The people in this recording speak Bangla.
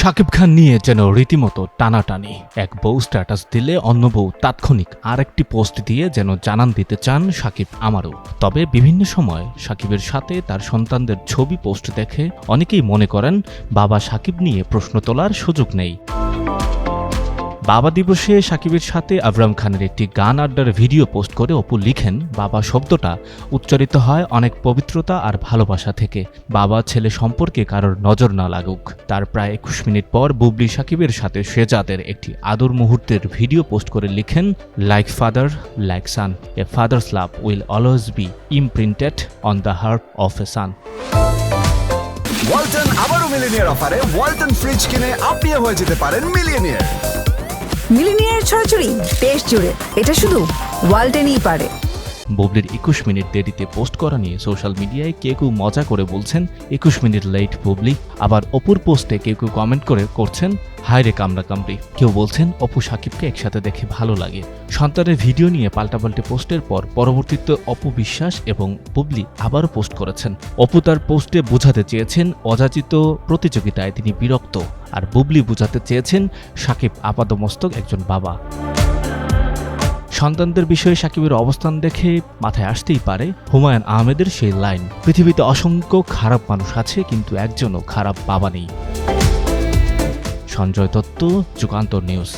শাকিব খান নিয়ে যেন রীতিমতো টানাটানি। এক বউ স্ট্যাটাস দিলে অন্য বউ তাৎক্ষণিক আরেকটি পোস্ট দিয়ে যেন জানান দিতে চান সাকিব আমারও। তবে বিভিন্ন সময় সাকিবের সাথে তার সন্তানদের ছবি পোস্ট দেখে অনেকেই মনে করেন, বাবা সাকিব নিয়ে প্রশ্ন তোলার সুযোগ নেই। বাবা দিবসে সাকিবের সাথে আবরাম খানের একটি গান আড্ডার ভিডিও পোস্ট করে অপু লিখেন, বাবা শব্দটা উচ্চারিত হয় অনেক পবিত্রতা আর ভালোবাসা থেকে। বাবা ছেলে সম্পর্কে কারোর নজর না লাগুক। তার প্রায় একুশ মিনিট পর বুবলি সাকিবের সাথে শেজাদের একটি আদর মুহূর্তের ভিডিও পোস্ট করে লিখেন like father like son a father's love will always be imprinted on the heart of a son Walton আবারও মিলিনিয়ার অফারে ওয়ালটন ফ্রিজ কিনে আপনিও হয়ে যেতে পারেন মিলিয়নিয়ার। মিলিনিয়ার ছড়াছড়ি দেশ জুড়ে। এটা শুধু ওয়ালটেনই পারে। বুবলির একুশ মিনিট দেরিতে পোস্ট করা নিয়ে সোশ্যাল মিডিয়ায় কেউ কেউ মজা করে বলছেন, একুশ মিনিট লেট বুবলি। আবার অপুর পোস্টে কেউ কেউ কমেন্ট করে করছেন, হায় রে কামড়া কামড়ি। কেউ বলছেন, অপু সাকিবকে একসাথে দেখে ভালো লাগে। সন্তানের ভিডিও নিয়ে পাল্টাপাল্টে পোস্টের পর পরবর্তীতে অপু বিশ্বাস এবং বুবলি আবারও পোস্ট করেছেন। অপু তার পোস্টে বোঝাতে চেয়েছেন, অযাচিত প্রতিযোগিতায় তিনি বিরক্ত। আর বুবলি বোঝাতে চেয়েছেন সাকিব আপাদমস্তক একজন বাবা। সন্তানদের বিষয়ে সাকিবের অবস্থান দেখে মাথায় আসতেই পারে হুমায়ুন আহমেদের সেই লাইন, পৃথিবীতে অসংখ্য খারাপ মানুষ আছে, কিন্তু একজনও খারাপ বাবা নেই। সঞ্জয় দত্ত, যুগান্তর নিউজ।